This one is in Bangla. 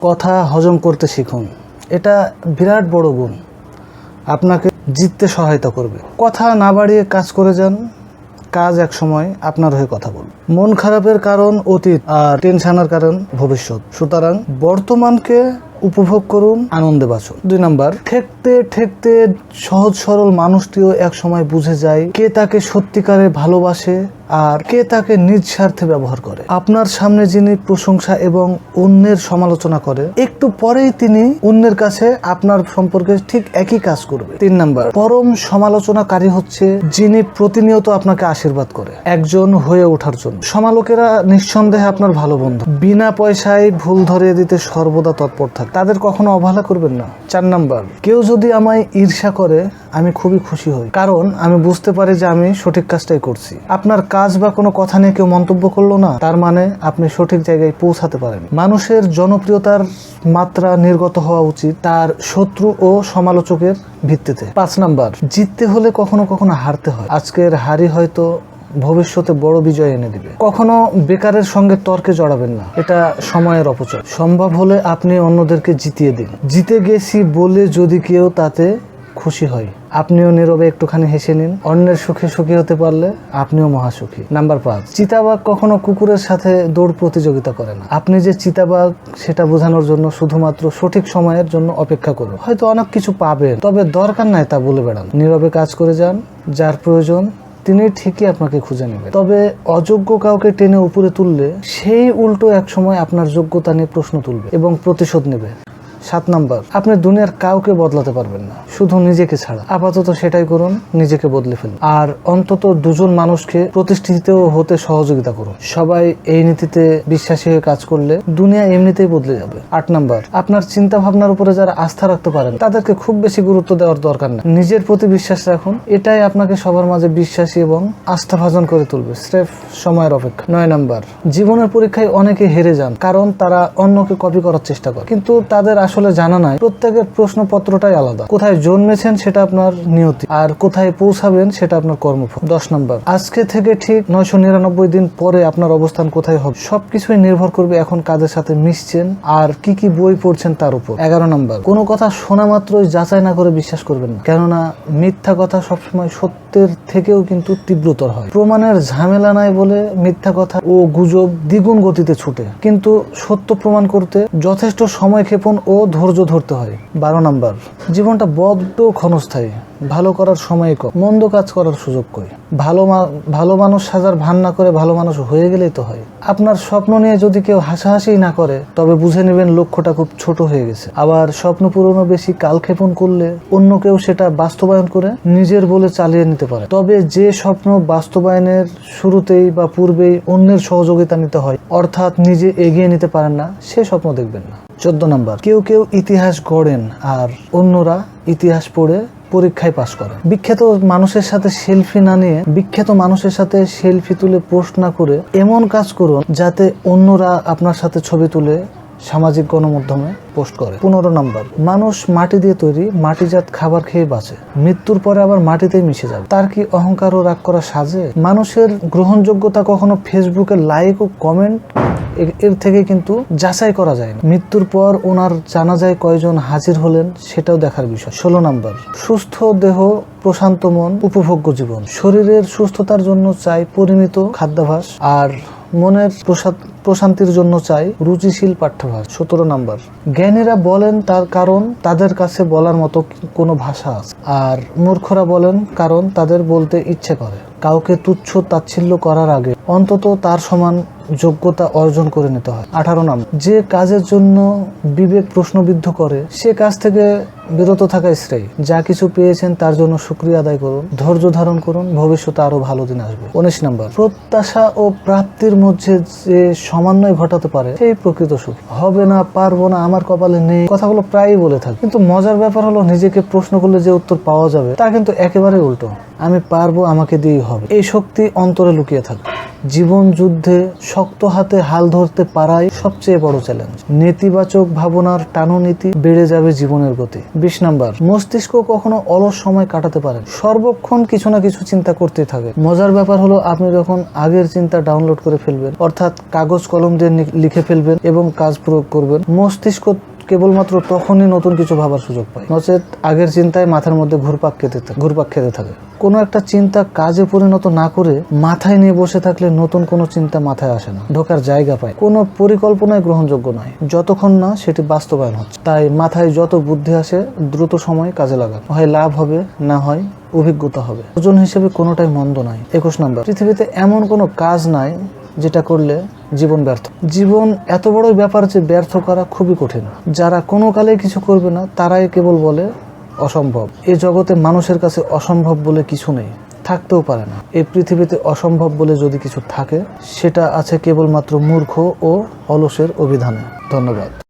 কথা হজম করতে শিখুন। এটা বিরাট বড় গুণ। আপনাকে জিততে সহায়তা করবে। কথা না বাড়িয়ে কাজ করে যান। কাজ এক সময় আপনার হয়ে কথা বলবে। মন খারাপের কারণ, অতীত আর টেনশনের কারণ, ভবিষ্যৎ। সুতরাং বর্তমানকে উপভোগ করুন, আনন্দে বাঁচুন। দুই নাম্বার, ঠেকতে ঠেকতে সহজ সরল মানুষটিও এক সময় বুঝে যায় কে তাকে সত্যিকারে ভালোবাসে আর কে তাকে নিজ স্বার্থে ব্যবহার করে? আপনার সামনে যিনি প্রশংসা এবং অন্যের সমালোচনা করে, একটু পরেই তিনি অন্যের কাছে আপনার সম্পর্কে ঠিক একই কাজ করবে। তিন নাম্বার, পরম সমালোচনাকারী হচ্ছে যিনি প্রতিনিয়ত আপনাকে আশীর্বাদ করে, একজন হয়ে ওঠার জন্য। সমালোকেরা নিঃসন্দেহে আপনার ভালো বন্ধু। বিনা পয়সায় ভুল ধরিয়ে দিতে সর্বদা তৎপর থাকে। তাদের কখনো অবহেলা করবেন না। চার নাম্বার, কেউ যদি আমায় ঈর্ষা করে আমি খুবই খুশি হই। কারণ আমি বুঝতে পারি যে আমি সঠিক কাজটাই করছি। আপনার কাজ বা কোনো কথা নিয়ে কেউ মন্তব্য করল না, তার মানে আপনি সঠিক জায়গায় পৌঁছাতে পারেন মানুষের জনপ্রিয়তার মাত্রা নির্গত হওয়া উচিত তার শত্রু ও সমালোচকের ভিত্তিতে। পাঁচ নাম্বার, জিততে হলে কখনো কখনো হারতে হয়। আজকের হারি হয়তো ভবিষ্যতে বড় বিজয় এনে দিবে। কখনো বেকারের সঙ্গে তর্কে জড়াবেন না। এটা সময়ের অপচয়। সম্ভব হলে আপনি অন্যদেরকে জিতিয়ে দিন। জিতে গেছি বলে যদি কেউ তাতে খুশি হয়। আপনিও নীরবে একটুখানি হেসে নিন। অন্যের সুখে সুখী হতে পারলে আপনিও মহাসুখী। নাম্বার পাঁচ, চিতাবাঘ কখনো কুকুরের সাথে দৌড় প্রতিযোগিতা করে না। আপনি যে চিতাবাঘ, সেটা বোঝানোর জন্য শুধুমাত্র সঠিক সময়ের জন্য অপেক্ষা করুন। হয়তো অনেক কিছু পাবেন, তবে দরকার নাই তা বলে বেড়ান। নীরবে কাজ করে যান, যার প্রয়োজন, তিনি ঠিকই আপনাকে খুঁজে নেবেন। তবে অযোগ্য কাউকে টেনে উপরে তুললে, সেই উল্টো এক সময় আপনার যোগ্যতা নিয়ে প্রশ্ন তুলবে এবং প্রতিশোধ নেবে। সাত নাম্বার, আপনি দুনিয়ার কাউকে বদলাতে পারবেন না। শুধু নিজেকে ছাড়া। আপাতত সেটাই করুন, নিজেকে বদলে ফেলুন। আর অন্তত দুজন মানুষকে প্রতিষ্ঠিত হতে সহযোগিতা করুন। সবাই এই নীতিতে বিশ্বাসী হয়ে কাজ করলে দুনিয়া এমনিতেই বদলে যাবে। আট নাম্বার, আপনার চিন্তা ভাবনার উপরে যারা আস্থা রাখতে পারেন, তাদেরকে খুব বেশি গুরুত্ব দেওয়ার দরকার নেই। নিজের প্রতি বিশ্বাস রাখুন, এটাই আপনাকে সবার মাঝে বিশ্বাসী এবং আস্থাভাজন করে তুলবে। স্রেফ সময়ের অপেক্ষা। নয় নাম্বার, জীবনের পরীক্ষায় অনেকে হেরে যান, কারণ তারা অন্যকে কপি করার চেষ্টা করে। কিন্তু তাদের আসলে জানা নাই। প্রত্যেকের প্রশ্নপত্রটাই আলাদা। কোথায় জন্মেছেন সেটা আপনার নিয়তি, আর কোথায় পৌঁছাবেন সেটা আপনার কর্মফল। দশ নম্বর, আজকে থেকে ঠিক নয়শো নিরানব্বই দিন পরে আপনার অবস্থান কোথায় হবে? সবকিছুই নির্ভর করবে এখন কাদের সাথে মিশছেন, আর কি কি বই পড়ছেন তার উপর। এগারো নম্বর, কোনো কথা শোনা মাত্রই যাচাই না করে বিশ্বাস করবেন না। কেননা মিথ্যা কথা সবসময় সত্যের থেকেও কিন্তু তীব্রতর হয়। প্রমাণের ঝামেলা নাই বলে মিথ্যা কথা ও গুজব দ্বিগুণ গতিতে ছুটে। কিন্তু সত্য প্রমাণ করতে যথেষ্ট সময় ক্ষেপণ ও ধৈর্য ধরতে হয়। বারো নাম্বার জীবনটা বড্ড ক্ষণস্থায়ী। ভালো করার সময় কম, মন্দ কাজ করার সুযোগ কই। ভালো ভালো মানুষ সাজার ভান না করে ভালো মানুষ হয়ে গেলেই তো হয়। আপনার স্বপ্ন নিয়ে যদি কেউ হাসাহাসি না করে, তবে বুঝে নেবেন লক্ষ্যটা খুব ছোট হয়ে গেছে। আবার স্বপ্ন পূরণও বেশি কালক্ষেপণ করলে অন্য কেউ সেটা বাস্তবায়ন করে নিজের বলে চালিয়ে নিতে পারে। তবে যে স্বপ্ন বাস্তবায়নের শুরুতেই বা পূর্বেই অন্যের সহযোগিতা নিতে হয়, অর্থাৎ নিজে এগিয়ে নিতে পারেন না, সে স্বপ্ন দেখবেন না। চোদ্দ নম্বর, কেউ কেউ ইতিহাস গড়েন আর অন্যরা ইতিহাস পড়ে পরীক্ষায় পাশ করে বিখ্যাত মানুষের সাথে সেলফি না নিয়ে বিখ্যাত মানুষের সাথে সেলফি তুলে পোস্ট না করে এমন কাজ করুন যাতে অন্যরা আপনার সাথে ছবি তুলে সামাজিক গণমাধ্যমে পোস্ট করে। পনেরো নম্বর, মানুষ মাটি দিয়ে তৈরি মাটিজাত খাবার খেয়ে বাঁচে। মৃত্যুর পরে আবার মাটিতেই মিশে যাবে। তার কি অহংকার ও রাগ করা সাজে? মানুষের গ্রহণযোগ্যতা কখনো ফেসবুকে লাইক ও কমেন্ট এর থেকে কিন্তু যাচাই করা যায় না। মৃত্যুর পর ওনার জানাজায় কয়জন হাজির হলেন সেটাও দেখার বিষয়। ষোলো নম্বর, সুস্থ দেহ, প্রশান্ত মন, উপভোগ্য জীবন। শরীরের সুস্থতার জন্য চাই পরিমিত খাদ্যাভাস। আর মনের প্রশান্তির জন্য চাই রুচিশীল পাঠ্যাভাস সতেরো নাম্বার। জ্ঞানীরা বলেন তার কারণ তাদের কাছে বলার মতো কোনো ভাষা আছে। আর মূর্খরা বলেন কারণ তাদের বলতে ইচ্ছে করে। কাউকে তুচ্ছ তাচ্ছিল্য করার আগে অন্তত তার সমান যোগ্যতা অর্জন করে নিতে হয়। আঠারো নাম যে কাজের জন্য বিবেক প্রশ্নবিদ্ধ করে, সে কাজ থেকে বিরত থাকা শ্রেয় যা কিছু পেয়েছেন তার জন্য শুক্রিয়া আদায় করুন, ধৈর্য ধারণ করুন, ভবিষ্যতে আরও ভালো দিন আসবে। উনিশ নাম্বার, প্রত্যাশা ও প্রাপ্তির মধ্যে যে সমন্বয় ঘটাতে পারে, সেই প্রকৃত সুখ। হবে না, পারব না, আমার কপালে নেই, কথাগুলো প্রায়ই বলে থাকে। কিন্তু মজার ব্যাপার হলো, নিজেকে প্রশ্ন করলে যে উত্তর পাওয়া যাবে, তা কিন্তু একেবারে উল্টো। আমি পারব, আমাকে দিয়েই হবে। এই শক্তি অন্তরে লুকিয়ে থাকে। জীবন যুদ্ধে শক্ত হাতে হাল ধরতে পারাই সবচেয়ে বড় চ্যালেঞ্জ নেতিবাচক ভাবনার টানুনীতি বেড়ে যাবে জীবনের গতি। বিশ নাম্বার। মস্তিষ্ক কখনো অলস সময় কাটাতে পারে সর্বক্ষণ কিছু না কিছু চিন্তা করতে থাকে। মজার ব্যাপার হলো, আপনি যখন আগের চিন্তা ডাউনলোড করে ফেলবেন, অর্থাৎ কাগজ কলম দিয়ে লিখে ফেলবেন এবং কাজ প্রয়োগ করবেন, মস্তিষ্ক কেবলমাত্র তখনই নতুন কিছু ভাবার সুযোগ পায়। নচেত আগের চিন্তায় মাথার মধ্যে ঘুরপাক খেতে ঘুরপাক খেতে থাকে। কোনো একটা চিন্তা কাজে পরিণত না করে মাথায় নিয়ে বসে থাকলে নতুন কোনো চিন্তা মাথায় আসে না। ঢোকার জায়গা পায়। কোনো পরিকল্পনায় গ্রহণযোগ্য নয়। যতক্ষণ না সেটি বাস্তবায়ন হচ্ছে। তাই মাথায় যত বুদ্ধি আসে, দ্রুত সময় কাজে লাগান। হয় লাভ হবে, না হয় অভিজ্ঞতা হবে। ওজন হিসেবে কোনোটাই মন্দ নয়। একুশ নম্বর। পৃথিবীতে এমন কোনো কাজ নাই যেটা করলে জীবন ব্যর্থ। জীবন এত বড় ব্যাপার যে ব্যর্থ করা খুবই কঠিন। যারা কোনো কালে কিছু করবে না, তারাই কেবল বলে অসম্ভব। এ জগতে মানুষের কাছে অসম্ভব বলে কিছু নেই, থাকতেও পারে না। এই পৃথিবীতে অসম্ভব বলে যদি কিছু থাকে, সেটা আছে কেবলমাত্র মূর্খ ও অলসের অভিধানে। ধন্যবাদ।